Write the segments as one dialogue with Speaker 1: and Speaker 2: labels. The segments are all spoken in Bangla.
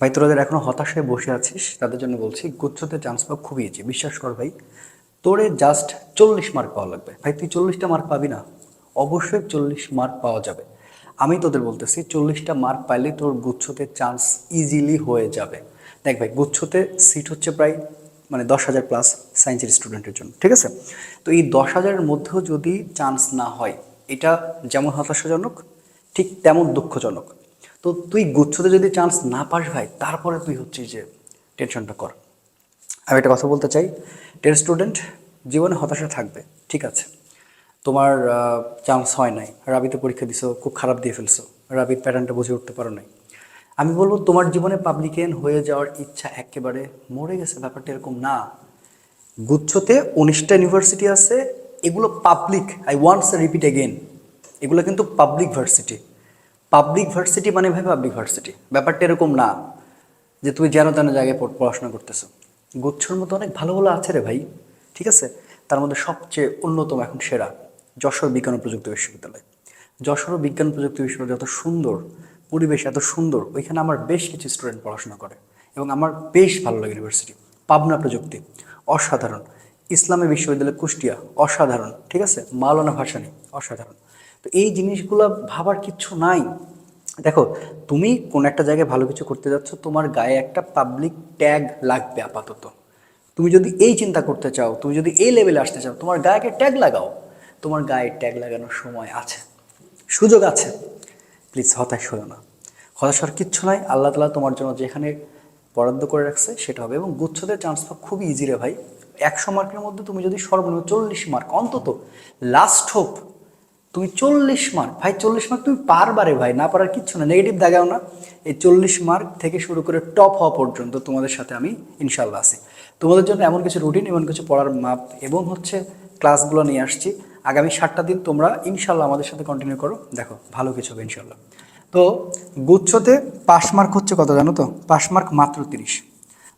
Speaker 1: ভাই তোরা যারা এখনও হতাশ হয়ে বসে আছিস, তাদের জন্য বলছি, গুচ্ছতে চান্স পাওয়া খুবই ইজি বিশ্বাস কর ভাই, তোরে জাস্ট চল্লিশ মার্ক পাওয়া লাগবে। ভাই, তুই চল্লিশটা মার্ক পাবি না। অবশ্যই চল্লিশ মার্ক পাওয়া যাবে। আমি তোদের বলতেছি, চল্লিশটা মার্ক পাইলে তোর গুচ্ছতে চান্স ইজিলি হয়ে যাবে। দেখ ভাই, গুচ্ছতে সিট হচ্ছে প্রায় মানে দশ হাজার প্লাস সায়েন্সের স্টুডেন্টের জন্য, ঠিক আছে? তো এই দশ হাজারের মধ্যেও যদি চান্স না হয়, এটা যেমন হতাশাজনক, ঠিক তেমন দুঃখজনক। তো তুই গুচ্ছতে যদি চান্স না পাস ভাই, তারপরে তুই হচ্ছে যে টেনশনটা কর। আমি একটা কথা বলতে চাই টেন স্টুডেন্ট জীবনে হতাশা থাকবে, ঠিক আছে? তোমার চান্স হয় নাই। রাবিতে পরীক্ষা দিছো, খুব খারাপ দিয়ে ফেলছো। রাবির প্যাটার্নটা বুঝে উঠতে পারো নাই। আমি বলব, তোমার জীবনে পাবলিকেন হয়ে যাওয়ার ইচ্ছা একেবারে মরে গেছে, ব্যাপারটা এরকম না। গুচ্ছতে উনিশটা ইউনিভার্সিটি আছে, এগুলো public I wants repeat again এগুলো কিন্তু পাবলিক ভার্সিটি পাবলিক ভার্সিটি মানে ভাই পাবলিক ভার্সিটি ব্যাপারটা এরকম না যে তুমি যেন তেন জায়গায় পড়াশোনা করতেছো। গুচ্ছর মতো অনেক ভালো ভালো আছে রে ভাই, ঠিক আছে? তার মধ্যে সবচেয়ে অন্যতম এখন সেরা যশোর বিজ্ঞান ও প্রযুক্তি বিশ্ববিদ্যালয়। যশোর বিজ্ঞান প্রযুক্তি বিশ্ববিদ্যালয় যত সুন্দর, পরিবেশ এত সুন্দর, ওইখানে আমার বেশ কিছু স্টুডেন্ট পড়াশোনা করে এবং আমার বেশ ভালো লাগে ইউনিভার্সিটি পাবনা প্রযুক্তি, অসাধারণ। ইসলামী বিশ্ববিদ্যালয় কুষ্টিয়া, অসাধারণ, ঠিক আছে? মাওলানা ভাসানী, অসাধারণ। তো এই জিনিসগুলো ভাবার কিচ্ছু নাই। দেখো, তুমি কোন একটা জায়গায় ভালো কিছু করতে যাচ্ছ, তোমার গায়ে একটা পাবলিক ট্যাগ লাগবে আপাতত। তুমি যদি এই চিন্তা করতে চাও, তুমি যদি এই লেভেলে আসতে চাও, তোমার গায়ে ট্যাগ লাগাও। তোমার গায়ে ট্যাগ লাগানোর সময় আছে। সুযোগ আছে। প্লিজ হতাশ হলো না। হতাশ হওয়ার কিচ্ছু নাই। আল্লাহ তালা তোমার জন্য যেখানে বরাদ্দ করে রাখছে, সেটা হবে। এবং গুচ্ছদের চান্স পাওয়া খুবই ইজি রে ভাই। একশো মার্কের মধ্যে তুমি যদি সর্বনিম্ন চল্লিশ মার্ক অন্তত লাস্ট হোপ তুমি চল্লিশ মার্ক ভাই চল্লিশ মার্ক তুমি পারবারে ভাই, না পারার কিচ্ছু না নেগেটিভ দেখাও না। এই চল্লিশ মার্ক থেকে শুরু করে টপ হওয়া পর্যন্ত তোমাদের সাথে আমি ইনশাল্লাহ আছি। তোমাদের জন্য এমন কিছু রুটিন এমন কিছু পড়ার মাপ এবং হচ্ছে ক্লাসগুলো নিয়ে আসছি। আগামী সাতটা দিন তোমরা ইনশাল্লাহ আমাদের সাথে কন্টিনিউ করো। দেখো, ভালো কিছু হবে ইনশাল্লাহ তো গুচ্ছতে পাস মার্ক হচ্ছে কত জানো তো? পাস মার্ক মাত্র তিরিশ।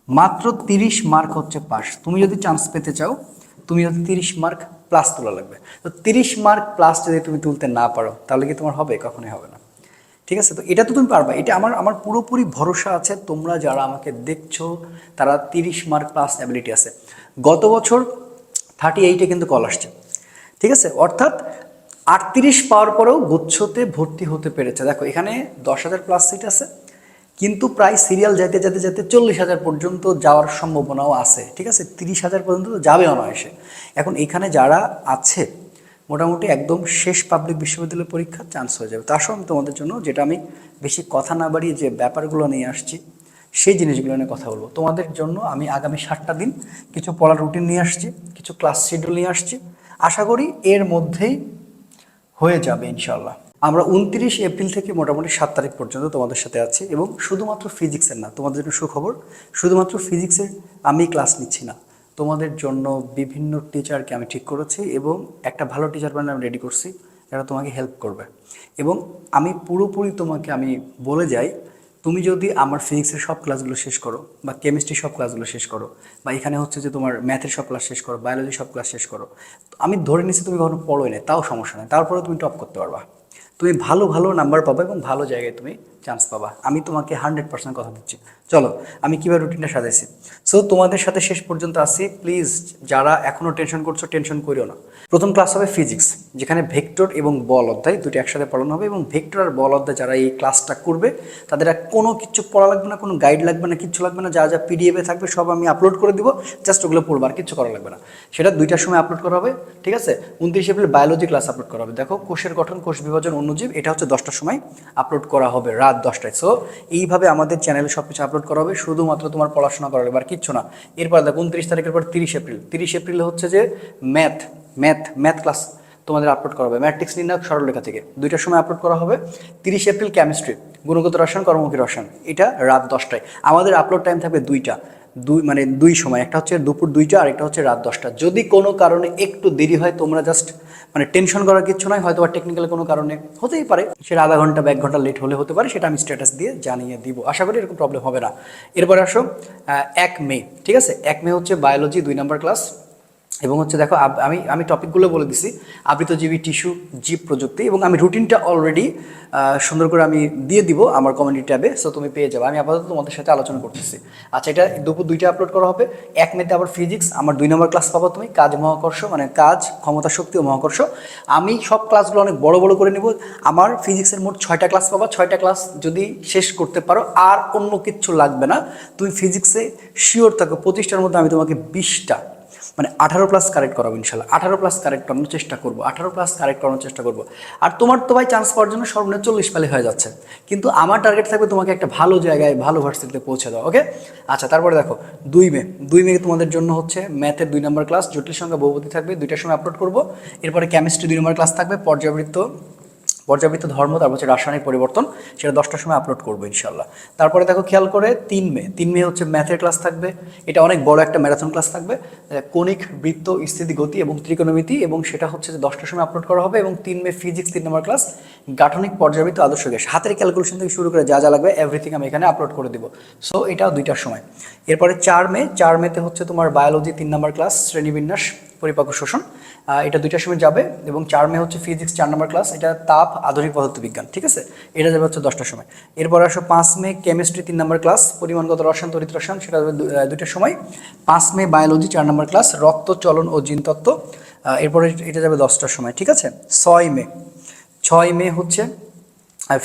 Speaker 1: মাত্র তিরিশ মার্ক হচ্ছে পাস তুমি যদি চান্স পেতে চাও তুমি যদি তিরিশ মার্ক প্লাস তোলা লাগবে। তো তিরিশ মার্ক প্লাস যদি তুমি তুলতে না পারো, তাহলে কি তোমার হবে? কখনোই হবে না। ঠিক আছে? তো এটা তো তুমি পারবা। এটা আমার আমার পুরোপুরি ভরসা আছে তোমরা যারা আমাকে দেখছ, তারা তিরিশ মার্ক প্লাস অ্যাবিলিটি আছে। গত বছর থার্টি এইটে কিন্তু কল আসছে। ঠিক আছে? অর্থাৎ আটত্রিশ পাওয়ার পরেও গুচ্ছতে ভর্তি হতে পেরেছে। দেখো, এখানে দশ হাজার প্লাস সিট আছে। কিন্তু প্রায় সিরিয়াল যেতে যেতে যেতে চল্লিশ হাজার পর্যন্ত যাওয়ার সম্ভাবনাও আছে, ঠিক আছে? তিরিশ হাজার পর্যন্ত তো যাবে অনায়াসে এখন এখানে যারা আছে, মোটামুটি একদম শেষ পাবলিক বিশ্ববিদ্যালয় পরীক্ষার চান্স হয়ে যাবে। তার সঙ্গে তোমাদের জন্য যেটা আমি বেশি কথা না বাড়িয়ে যে ব্যাপারগুলো নিয়ে আসছি, সেই জিনিসগুলো নিয়ে কথা বলব। তোমাদের জন্য আমি আগামী সাতটা দিন কিছু পড়ার রুটিন নিয়ে আসছি, কিছু ক্লাস শিডিউল নিয়ে আসছি। আশা করি এর মধ্যেই হয়ে যাবে ইনশাল্লাহ আমরা উনত্রিশ এপ্রিল থেকে মোটামুটি সাত তারিখ পর্যন্ত তোমাদের সাথে আছি এবং শুধুমাত্র ফিজিক্সের না, তোমাদের জন্য সুখবর, শুধুমাত্র ফিজিক্সের আমি ক্লাস নিচ্ছি না। তোমাদের জন্য বিভিন্ন টিচারকে আমি ঠিক করেছি এবং একটা ভালো টিচার বানিয়ে আমি রেডি করছি, যারা তোমাকে হেল্প করবে। এবং আমি পুরোপুরি তোমাকে আমি বলে যাই, তুমি যদি আমার ফিজিক্সের সব ক্লাসগুলো শেষ করো বা কেমিস্ট্রির সব ক্লাসগুলো শেষ করো বা এখানে হচ্ছে যে তোমার ম্যাথের সব ক্লাস শেষ করো বায়োলজি সব ক্লাস শেষ করো আমি ধরে নিচ্ছি তুমি কখনো পড়োই না তাও সমস্যা নেই তারপরে তুমি টপ করতে পারবা। তুমি ভালো ভালো নাম্বার পাবে এবং ভালো জায়গায় তুমি চান্স পাবা। আমি তোমাকে হান্ড্রেড পার্সেন্ট কথা দিচ্ছি। চলো, আমি কীভাবে রুটিনটা সাজাইছি? সো তোমাদের সাথে শেষ পর্যন্ত আসি প্লিজ যারা এখনও টেনশন করছ টেনশন করিও না। প্রথম ক্লাস হবে ফিজিক্স যেখানে ভেক্টর এবং বল অধ্যায় দুটি একসাথে পড়ানো হবে এবং ভেক্টর আর বল অধ্যায় যারা এই ক্লাসটা করবে, তাদের আর কোনো কিছু পড়া লাগবে না, কোনো গাইড লাগবে না, কিচ্ছু লাগবে না, যা যা পিডিএফে থাকবে সব আমি আপলোড করে দিব জাস্ট ওগুলো পড়ব, আর কিচ্ছু করা লাগবে না। সেটা দুইটার সময় আপলোড করা হবে, ঠিক আছে? উনত্রিশ এপ্রিল বায়োলজি ক্লাস আপলোড করা হবে। দেখো, কোষের গঠন, কোষ বিভাজন অন্যজীব এটা হচ্ছে দশটার সময় আপলোড করা হবে রাত দশটায়। সো এইভাবে আমাদের চ্যানেলে সব কিছু আপলোড করা হবে, শুধুমাত্র তোমার পড়াশোনা করা আর কিচ্ছু না। এরপর দেখো, উনত্রিশ তারিখের পর তিরিশ এপ্রিল। তিরিশ এপ্রিল হচ্ছে যে ম্যাথ ম্যাথ ম্যাথ ক্লাস তোমাদের আপলোড করা হবে। ম্যাট্রিক্স নির্ণায়ক সরলরেখা থেকে। দুইটার সময় আপলোড করা হবে। তিরিশ এপ্রিল কেমিস্ট্রি গুণগত রসায়ন, কর্মমুখী রসায়ন। এটা রাত দশটায়। আমাদের আপলোড টাইম থাকবে দুইটা। দুই মানে দুই সময়, একটা হচ্ছে দুপুর দুইটা আর একটা হচ্ছে রাত দশটা। যদি কোনো কারণে একটু দেরি হয়, তোমরা জাস্ট মানে টেনশন করার কিছু নয় হয়তো বা টেকনিক্যাল কোনো কারণে হতেই পারে। সেটা আধা ঘণ্টা বা এক ঘণ্টা লেট হলে হতে পারে, সেটা আমি স্ট্যাটাস দিয়ে জানিয়ে দিব। আশা করি এরকম প্রবলেম হবে না। এরপরে আসো এক মে, ঠিক আছে? এক মে হচ্ছে বায়োলজি দুই নাম্বার ক্লাস এবং হচ্ছে দেখো আমি আমি টপিকগুলো বলে দিছি। আবৃতজীবী টিস্যু জীব প্রযুক্তি এবং আমি রুটিনটা অলরেডি সুন্দর করে আমি দিয়ে দিব আমার কমিউনিটি ট্যাবে সো তুমি পেয়ে যাবে। আমি আপাতত তোমাদের সাথে আলোচনা করতেছি। আচ্ছা এটা দুপুর দুইটা আপলোড করা হবে। এক মেতে আবার ফিজিক্স আমার দুই নম্বর ক্লাস পাবো তুমি, কাজ মহাকর্ষ মানে কাজ, ক্ষমতা, শক্তি ও মহাকর্ষ। আমি সব ক্লাসগুলো অনেক বড় বড় করে নিব। আমার ফিজিক্সের মোট ছয়টা ক্লাস পাবা। ছয়টা ক্লাস যদি শেষ করতে পারো, আর অন্য কিচ্ছু লাগবে না। তুমি ফিজিক্সে শিওর থাকো, পঁচিশটার মধ্যে আমি তোমাকে বিশটা মানে আঠারো প্লাস কারেক্ট করাবো ইনশাল্লাহ। আঠারো প্লাস কারেক্ট করানোর চেষ্টা করব। আঠারো প্লাস কারেক্ট করানোর চেষ্টা করব। আর তোমার তো ভাই চান্স পাওয়ার জন্য সর্বনিম্ন চল্লিশ পালে হয়ে যাচ্ছে। কিন্তু আমার টার্গেট থাকবে তোমাকে একটা ভালো জায়গায়, ভালো ভার্সিটিতে পৌঁছে দাও ওকে আচ্ছা তারপরে দেখো, দুই মে। দুই মে তোমাদের জন্য হচ্ছে ম্যাথের দুই নম্বর ক্লাস জটিল সংখ্যা বহুপতি থাকবে। দুইটার সময় আপলোড করব। এরপরে কেমিস্ট্রি দুই নম্বর ক্লাস থাকবে, পর্যাবৃত্ত পর্যাবৃত্ত ধর্ম, তারপর হচ্ছে রাসায়নিক পরিবর্তন, সেটা দশটার সময় আপলোড করব ইনশাল্লাহ তারপরে দেখো খেয়াল করে তিন মে তিন মে হচ্ছে ম্যাথের ক্লাস থাকবে। এটা অনেক বড় একটা ম্যারাথন ক্লাস থাকবে। কণিক, বৃত্ত, স্থিতি, গতি এবং ত্রিকোণমিতি এবং সেটা হচ্ছে যে দশটার সময় আপলোড করা হবে এবং তিন মে ফিজিক্স তিন নম্বর ক্লাস গাঠনিক, পর্যাবৃত্ত, আদর্শ গ্যাস। হাতের ক্যালকুলেশন থেকে শুরু করে যা যা লাগবে এভরিথিং আমি এখানে আপলোড করে দিব। সো এটা দুইটার সময়। এরপরে চার মে, চার মেতে হচ্ছে তোমার বায়োলজি তিন নম্বর ক্লাস শ্রেণীবিন্যাস পরিপাক শোষণ। এটা দুইটার সময় যাবে এবং চার মে হচ্ছে ফিজিক্স চার নম্বর ক্লাস এটা তাপ আধুনিক পদার্থবিজ্ঞান ঠিক আছে? এটা যাবে হচ্ছে দশটার সময়। এরপর আসো পাঁচ মে কেমিস্ট্রি তিন নম্বর ক্লাস পরিমাণগত রসায়ন তরিত রসায়ন, সেটা যাবে দুইটার সময়। পাঁচ মে বায়োলজি চার নম্বর ক্লাস রক্ত, চলন ও জিনতত্ত্ব এরপরে এটা যাবে দশটার সময়, ঠিক আছে? ছয় মে ছয় মে হচ্ছে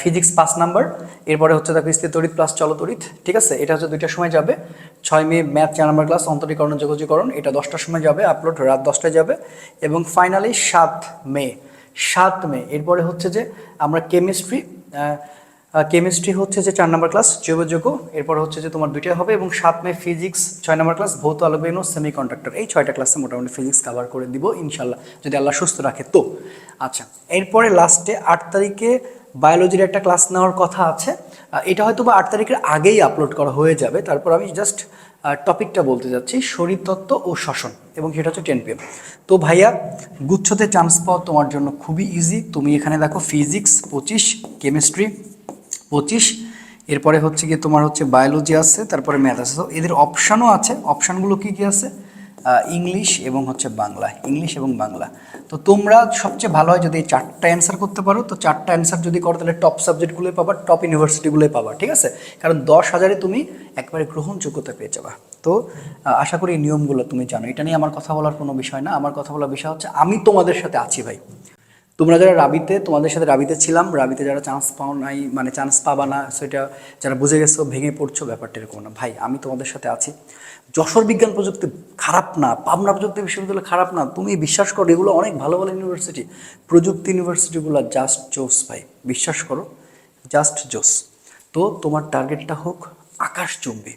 Speaker 1: ফিজিক্স পাঁচ নাম্বার, এরপরে হচ্ছে দেখো স্থির তড়িৎ প্লাস চলতড়িৎ, ঠিক আছে? এটা হচ্ছে দুইটার সময় যাবে। ছয় মে ম্যাথ চার নাম্বার ক্লাস অন্তরীকরণ, যোগাযোগকরণ, এটা দশটার সময় যাবে আপলোড রাত দশটায় যাবে। এবং ফাইনালি সাত মে সাত মে, এরপরে হচ্ছে যে আমরা কেমিস্ট্রি কেমিস্ট্রি হচ্ছে যে চার নম্বর ক্লাস জৈবযোগ্য এরপর হচ্ছে যে তোমার দুইটাই হবে এবং সাত মে ফিজিক্স ছয় নম্বর ক্লাস ভৌত আলোকবিহীন সেমি কন্ডাক্টর এই ছয়টা ক্লাসে মোটামুটি ফিজিক্স কভার করে দিব, ইনশাল্লাহ, যদি আল্লাহ সুস্থ রাখে তো। আচ্ছা এরপরে লাস্টে আট তারিখে বায়োলজির একটা ক্লাস নেওয়ার কথা আছে। এটা হয়তো বা আট তারিখের আগেই আপলোড করা হয়ে যাবে। তারপর আমি জাস্ট টপিকটা বলতে যাচ্ছি শরীরতত্ত্ব ও শ্বসন এবং সেটা হচ্ছে টেন পিএম তো ভাইয়া, গুচ্ছতে চান্স পাওয়া তোমার জন্য খুবই ইজি তুমি এখানে দেখো ফিজিক্স পঁচিশ কেমিস্ট্রি পঁচিশ, এরপরে হচ্ছে গিয়ে তোমার হচ্ছে বায়োলজি আছে, তারপরে ম্যাথ আছে। তো এদের অপশানও আছে। অপশানগুলো কি কি আছে? ইংলিশ এবং হচ্ছে বাংলা, ইংলিশ এবং বাংলা। তো তোমরা সবচেয়ে ভালো হয় যদি চারটা অ্যান্সার করতে পারো, তো চারটা অ্যান্সার যদি করো, তাহলে টপ সাবজেক্টগুলোই পাবা টপ ইউনিভার্সিটিগুলোই পাবা, ঠিক আছে? কারণ দশ হাজারে তুমি একবারে গ্রহণযোগ্যতা পেয়ে যাবা। তো আশা করি এই নিয়মগুলো তুমি জানো। এটা নিয়ে আমার কথা বলার কোনো বিষয় না। আমার কথা বলার বিষয় হচ্ছে, আমি তোমাদের সাথে আছি ভাই। তোমরা যারা রাবিতে, তোমাদের সাথে রাবিতে ছিলাম, রাবিতে যারা চান্স পাও নাই মানে চান্স পাবা না, সেটা যারা বুঝে গেছো, ভেঙে পড়ছো, ব্যাপারটা এরকম না। ভাই, আমি তোমাদের সাথে আছি। যশোর বিজ্ঞান প্রযুক্তি খারাপ না, পাবনা প্রযুক্তি বিশ্ববিদ্যালয় খারাপ না, তুমি বিশ্বাস করো, এগুলো অনেক ভালো ভালো ইউনিভার্সিটি প্রযুক্তি ইউনিভার্সিটিগুলো জাস্ট জোস ভাই, বিশ্বাস করো জাস্ট জোস। তো তোমার টার্গেটটা হোক আকাশ চুম্বি।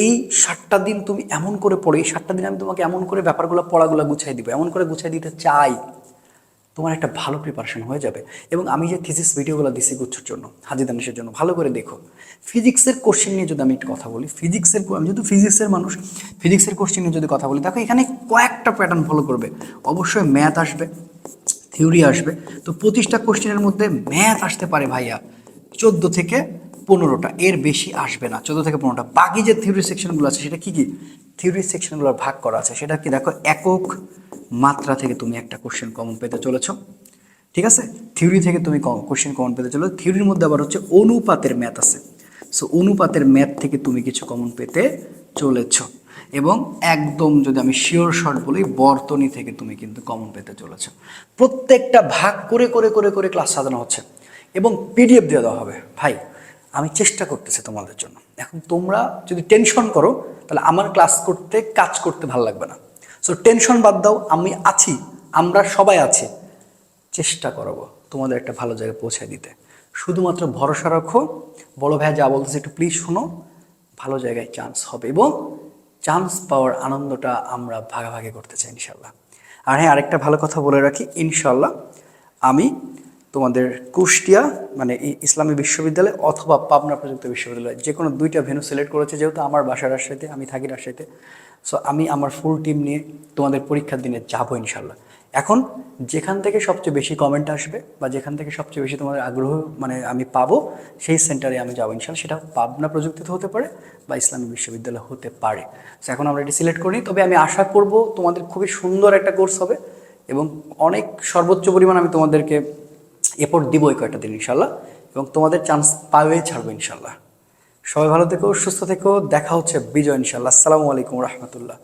Speaker 1: এই সাতটা দিন তুমি এমন করে পড়ো, এই সাতটা দিন আমি তোমাকে এমন করে ব্যাপারগুলো, পড়াগুলো গুছাই দিব, এমন করে গুছাই দিতে চাই। তোমার একটা ভালো প্রিপারেশন হয়ে যাবে। এবং আমি যে থিসিস ভিডিওগুলো দিছি গুচ্ছর জন্য হাজি দানিশের জন্য, ভালো করে দেখো। ফিজিক্সের কোশ্চেন নিয়ে যদি আমি একটু কথা বলি ফিজিক্সের আমি যেহেতু ফিজিক্সের মানুষ ফিজিক্সের কোশ্চেন নিয়ে যদি কথা বলি, দেখো এখানে কয়েকটা প্যাটার্ন ফলো করবে। অবশ্যই ম্যাথ আসবে থিওরি আসবে। তো পঁচিশটা কোশ্চেনের মধ্যে ম্যাথ আসতে পারে ভাইয়া, চোদ্দ থেকে পনেরোটা। এর বেশি আসবে না, চোদ্দ থেকে পনেরোটা। বাকি যে থিওরি সেকশনগুলো আছে, সেটা কী কী? থিওরি সেকশনগুলো ভাগ করা আছে। সেটা কি দেখো, একক মাত্রা থেকে তুমি একটা কোশ্চেন কমন পেতে চলেছ। ঠিক আছে? থিওরি থেকে তুমি কোশ্চেন কমন পেতে চলো থিওরির মধ্যে আবার হচ্ছে অনুপাতের ম্যাথ আছে। সো অনুপাতের ম্যাথ থেকে তুমি কিছু কমন পেতে চলেছ। এবং একদম যদি আমি শিওর শর্ট বলি, বর্তনী থেকে তুমি কিন্তু কমন পেতে চলেছ। প্রত্যেকটা ভাগ করে করে করে করে ক্লাস সাজানো হচ্ছে। এবং পিডিএফ দিয়ে দেওয়া হবে। ভাই, আমি চেষ্টা করতেছি তোমাদের জন্য। এখন তোমরা যদি টেনশন করো, তাহলে আমার ক্লাস করতে, কাজ করতে ভালো লাগবে না। সো টেনশন বাদ দাও, আমি আছি, আমরা সবাই আছি। চেষ্টা করব তোমাদের একটা ভালো জায়গায় পৌঁছে দিতে। শুধুমাত্র ভরসা রাখো। বড় ভাই যা বলতেছে একটু প্লিজ শোনো। ভালো জায়গায় চান্স হবে এবং চান্স পাওয়ার আনন্দটা আমরা ভাগাভাগি করতে চাই ইনশাল্লাহ আর হ্যাঁ আরেকটা ভালো কথা বলে রাখি ইনশাল্লাহ আমি তোমাদের কুষ্টিয়া মানে ইসলামী বিশ্ববিদ্যালয় অথবা পাবনা প্রযুক্তি বিশ্ববিদ্যালয় যে কোনো দুইটা ভেন্যু সিলেক্ট করেছে, যেহেতু আমার বাসা রাজশাহীতে, আমি থাকি রাজশাহীতে। সো আমি আমার ফুল টিম নিয়ে তোমাদের পরীক্ষার দিনে যাব ইনশাল্লাহ এখন যেখান থেকে সবচেয়ে বেশি কমেন্ট আসবে বা যেখান থেকে সবচেয়ে বেশি তোমাদের আগ্রহ মানে আমি পাবো, সেই সেন্টারে আমি যাব ইনশাল্লাহ সেটা পাবনা প্রযুক্তিতে হতে পারে বা ইসলামী বিশ্ববিদ্যালয় হতে পারে। তো এখন আমরা এটি সিলেক্ট করিনি, তবে আমি আশা করব তোমাদের খুবই সুন্দর একটা কোর্স হবে এবং অনেক সর্বোচ্চ পরিমাণ আমি তোমাদেরকে এপোর্ট দিব এই কয়েকটা দিন ইনশাল্লাহ এবং তোমাদের চান্স পাওয়াই ছাড়বো ইনশাল্লাহ সবাই ভালো থেকো সুস্থ থেকো দেখা হচ্ছে বিজয় ইনশাল্লাহ আসসালামু আলাইকুম রহমতুল্লাহ।